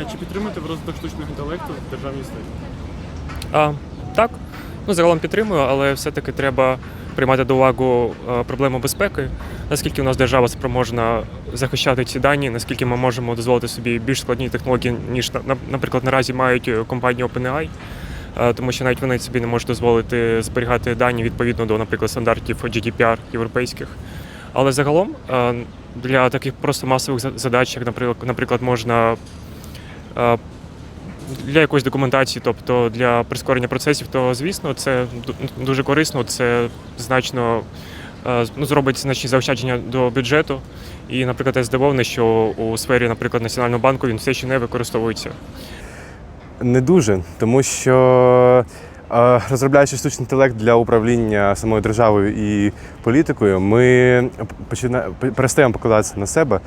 Е, Чи підтримуєте ви розвиток штучного інтелекту в державній сфері? А, так, ну загалом підтримую, але все-таки треба приймати до уваги е, проблему безпеки, наскільки у нас держава спроможна захищати ці дані, наскільки ми можемо дозволити собі більш складні технології, ніж на- на- наприклад, наразі мають е, компанії OpenAI. Тому що навіть вони собі не можуть дозволити зберігати дані відповідно до, наприклад, стандартів GDPR європейських. Але загалом для таких просто масових задач, як, наприклад, наприклад, можна для якоїсь документації, тобто для прискорення процесів, то звісно, це дуже корисно. Це значно е, ну, зробить значні заощадження до бюджету. І, наприклад, я здивований, що у сфері, наприклад, Національного банку він все ще не використовується. Не дуже, тому що е, розробляючи штучний інтелект для управління самою державою і політикою, ми почина... перестаємо покладатися на себе,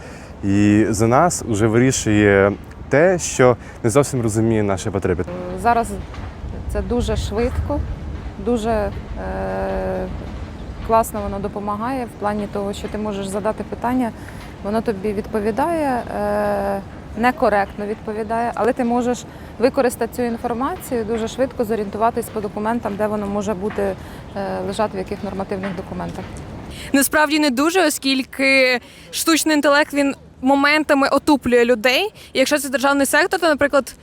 і за нас вже вирішує те, що не зовсім розуміє наші потреби. Зараз це дуже швидко, дуже е, класно воно допомагає в плані того, що ти можеш задати питання, воно тобі відповідає, е, некоректно відповідає, але ти можеш використати цю інформацію дуже швидко зорієнтуватись по документам, де воно може бути е, лежати в яких нормативних документах. Насправді не дуже, оскільки штучний інтелект він моментами отуплює людей. І якщо це державний сектор, то, наприклад,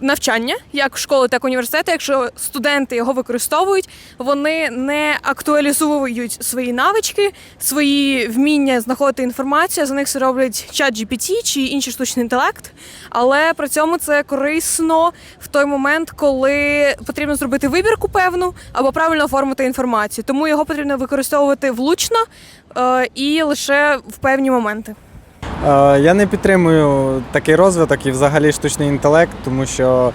навчання, як школи, так і університети, якщо студенти його використовують, вони не актуалізують свої навички, свої вміння знаходити інформацію. За них це роблять чат GPT чи інший штучний інтелект. Але при цьому це корисно в той момент, коли потрібно зробити вибірку певну або правильно оформити інформацію. Тому його потрібно використовувати влучно е, і лише в певні моменти. Е, Я не підтримую такий розвиток і взагалі штучний інтелект, тому що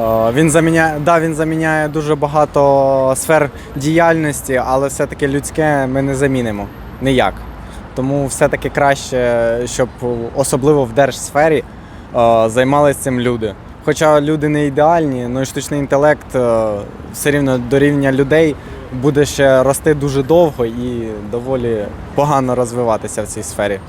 е, він заміняє, да, він заміняє дуже багато сфер діяльності, але все-таки людське ми не замінимо ніяк. Тому все-таки краще, щоб особливо в держсфері е, займалися цим люди. Хоча люди не ідеальні, ну і штучний інтелект все рівно до рівня людей буде ще рости дуже довго і доволі погано розвиватися в цій сфері.